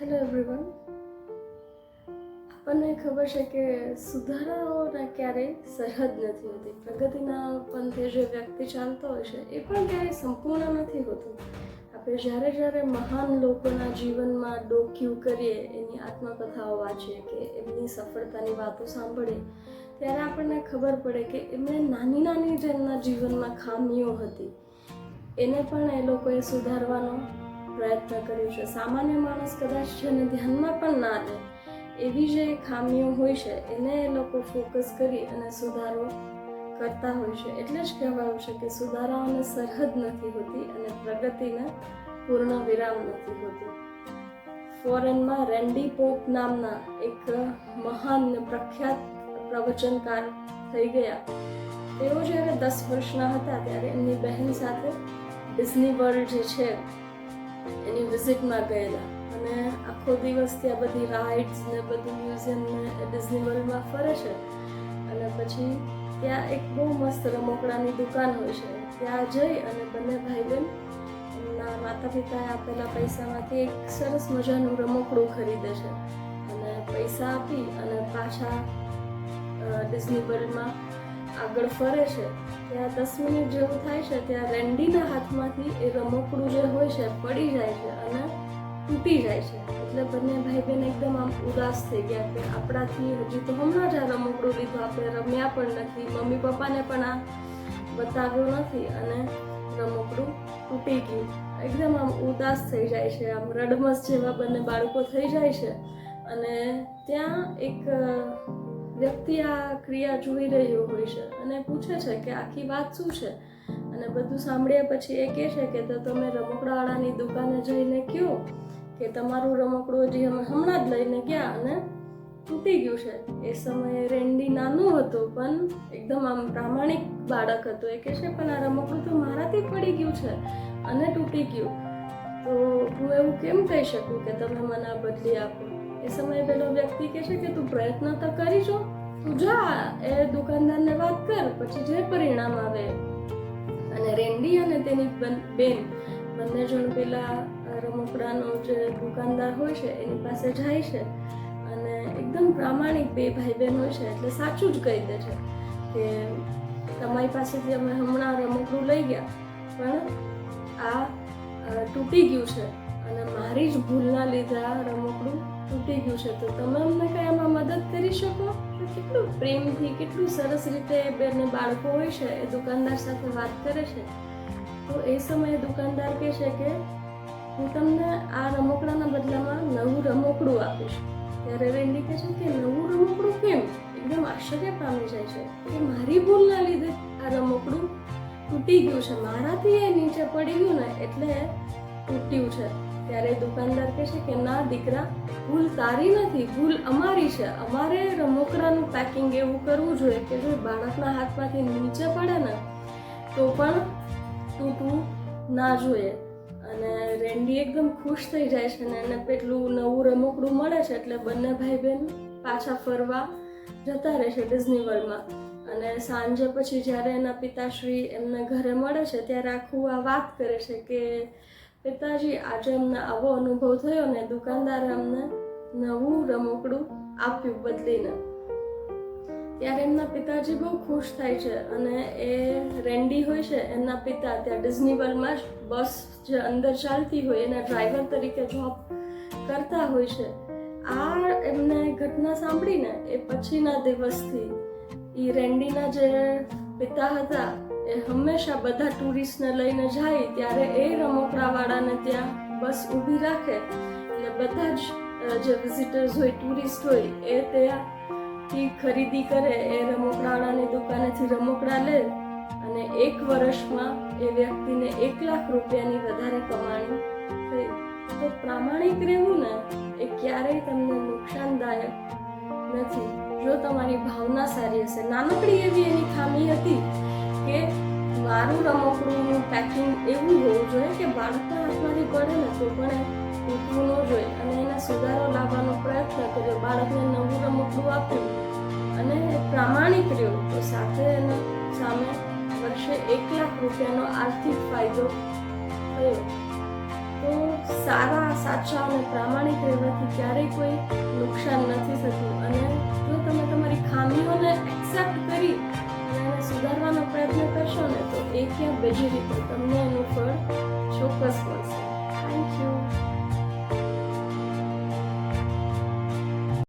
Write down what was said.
Hello everyone આપણને ખબર છે કે સુધારાઓના ક્યારેય સરહદ નથી હોતી. પ્રગતિના પંથે જે વ્યક્તિ ચાલતો હોય છે, એ પણ ક્યારેય સંપૂર્ણ નથી હોતું. આપણે જ્યારે જ્યારે મહાન લોકોના જીવનમાં ડોક્યુ કરીએ, એની આત્મકથાઓ વાંચીએ કે એમની સફળતાની વાતો સાંભળીએ, ત્યારે આપણને ખબર પડે કે એમણે નાની નાની જે એમના જીવનમાં ખામીઓ હતી. એને પણ એ લોકોએ સુધારવાનો પ્રયત્ન કર્યો છે. સામાન્ય માણસ કદાચ જેને ધ્યાનમાં પણ ના લે. એવી જે ખામીઓ હોય છે, એને એ લોકો ફોકસ કરી અને સુધારો કરતા હોય છે. એટલે જ કહેવાયું છે કે સુધારાઓને સરહદ નથી હોતી અને પ્રગતિને પૂર્ણ વિરામ નથી હોતી. ફોરેનમાં રેન્ડી પોપ નામના એક મહાન પ્રખ્યાત પ્રવચનકાર થઈ ગયા. તેઓ જ્યારે દસ વર્ષના હતા ત્યારે એમની બહેન સાથે ડિઝની વર્લ્ડ જે છે એની વિઝિટમાં ગયેલા. અને આખો દિવસ ત્યાં બધી રાઇડ્સ ને બધું મ્યુઝિયમ ને ડિઝની વર્લ્ડમાં ફરે છે. અને પછી ત્યાં એક બહુ મસ્ત રમકડાની દુકાન હોય છે. ત્યાં જઈ અને બંને ભાઈ બહેન એમના માતા પિતાએ આપેલા પૈસામાંથી એક સરસ મજાનું રમકડું ખરીદે છે. અને પૈસા આપી અને પાછા ડિઝની વર્લ્ડમાં આગળ ફરે છે. ત્યાં દસ જેવું થાય છે ત્યાં રેન્ડીના હાથમાંથી એ રમકડું જે હોય છે, પડી જાય છે અને તૂટી જાય છે. એટલે બંને ભાઈ બહેન એકદમ આમ ઉદાસ થઈ ગયા કે આપણાથી હજી તો હમણાં જ આ રમકડું લીધું, આપણે રમ્યા પણ નથી. મમ્મી પપ્પાને પણ આ બતાવ્યું નથી અને રમકડું તૂટી ગયું. એકદમ આમ ઉદાસ થઈ જાય છે, આમ રડમસ જેવા બંને બાળકો થઈ જાય છે. અને ત્યાં એક વ્યક્તિ આ ક્રિયા જોઈ રહ્યો હોય છે અને પૂછે છે કે આખી વાત શું છે? અને બધું સાંભળ્યા પછી એ કહે છે કે, તો તમે રમકડાવાળાની દુકાને જઈને કહો કે તમારું રમકડું હજી અમે હમણાં જ લઈને ગયા અને તૂટી ગયું છે. એ સમયે રેન્ડી નાનું હતું, પણ એકદમ આમ પ્રામાણિક બાળક હતું. એ કહે છે, પણ આ રમકડું તો મારાથી પડી ગયું છે અને તૂટી ગયું. તો હું એવું કેમ કહી શકું કે તમે મને આ બદલી આપો? એ સમયે પેલો વ્યક્તિ કહે છે કે તું પ્રયત્ન તો કરી જો. તું જા, એ દુકાનદારને વાત કર, પછી જે પરિણામ આવે. અને રેન્ડી અને તેની બેન, બંને જણ પેલા રમકડાનો જે દુકાનદાર હોય છે, એની પાસે જાય છે અને એકદમ પ્રામાણિક બે ભાઈ બહેન હોય છે, એટલે સાચું જ કહી દે છે કે તમારી પાસેથી અમે હમણાં રમકડું લઈ ગયા, પણ આ તૂટી ગયું છે અને મારી જ ભૂલના લીધે આ રમકડું તૂટી ગયું છે. તો તમે અમને કઈ આમાં મદદ કરી શકો? કેટલું પ્રેમથી, કેટલું સરસ રીતે બંને બાળકો હોય છે, એ દુકાનદાર સાથે વાત કરે છે. તો એ સમયે દુકાનદાર કહે છે કે, હું તમને આ રમકડાના બદલામાં નવું રમકડું આપીશ ત્યારે રેન્ડી કહે છે કે, નવું રમકડું કેમ? એકદમ આશ્ચર્ય પામી જાય છે કે મારી ભૂલના લીધે આ રમકડું તૂટી ગયું છે. મારાથી એ નીચે પડી ગયું ને, એટલે તૂટ્યું છે. ત્યારે દુકાનદાર કહે છે કે, ના દીકરા, ભૂલ તારી નથી, ભૂલ અમારી છે. અમારે રમકડાનું પેકિંગ એવું કરવું જોઈએ કે જો બાળકના હાથમાંથી નીચે પડે ને, તો પણ તૂટવું ના જોઈએ અને રેન્ડી એકદમ ખુશ થઈ જાય છે ને એને પેટલું નવું રમકડું મળે છે એટલે બંને ભાઈ બહેન પાછા ફરવા જતા રહે છે ડિઝની વર્લ્ડમાં અને સાંજે પછી જ્યારે એના પિતાશ્રી એમને ઘરે મળે છે, ત્યારે આખું આ વાત કરે છે કે પિતાજી, આજે અમને આવો અનુભવ થયો ને દુકાનદારે અમને નવું રમકડું આપ્યું બદલીને. ત્યારે એમના પિતાજી બહુ ખુશ થાય છે અને એ રેન્ડી હોય છે, એમના પિતા ત્યાં ડિઝની વર્લ્ડમાં જ બસ જે અંદર ચાલતી હોય, એના ડ્રાઈવર તરીકે જોબ કરતા હોય છે. આ એમને ઘટના સાંભળીને એ પછીના દિવસથી એ રેન્ડીના જે પિતા હતા એ હંમેશા બધા ટુરિસ્ટને લઈને જાય ત્યારે એ રમકડાવાળાને ત્યાં બસ ઊભી રાખે. એટલે બધા જ જે વિઝિટર્સ હોય ટુરિસ્ટ હોય, એ ત્યાંથી ખરીદી કરે. એ રમકડાવાળાની દુકાનેથી રમકડા લે અને એક વર્ષમાં એ વ્યક્તિને એક લાખ રૂપિયાની વધારે કમાણી થઈ. તો પ્રામાણિક રહેવું ને, એ ક્યારેય તમને નુકસાનદાયક નથી. જો તમારી ભાવના સારી હશે. નાનકડી એવી એની ખામી હતી કે મારું રમકડુંનું પેકિંગ એવું હોવું જોઈએ કે બાળકના હાથમાંથી પડે ને તો પણ તૂટવું ન જોઈએ અને એના સુધારો લાવવાનો પ્રયત્ન કર્યો. બાળકને નવું રમકડું આપ્યું અને પ્રામાણિક રહ્યો. તો સાથે એના સામે વર્ષે એક લાખ રૂપિયાનો આર્થિક ફાયદો થયો. તો સારા, સાચા અને પ્રામાણિક રહેવાથી ક્યારેય કોઈ નુકસાન નથી થતું. અને જો તમે તમારી ખામીઓને એક્સેપ્ટ કરી અને સુધારવાનો પ્રયત્ન દેખ્યા બધી રીતે તમને એનું ફળ ચોક્કસ મળશે. Thank you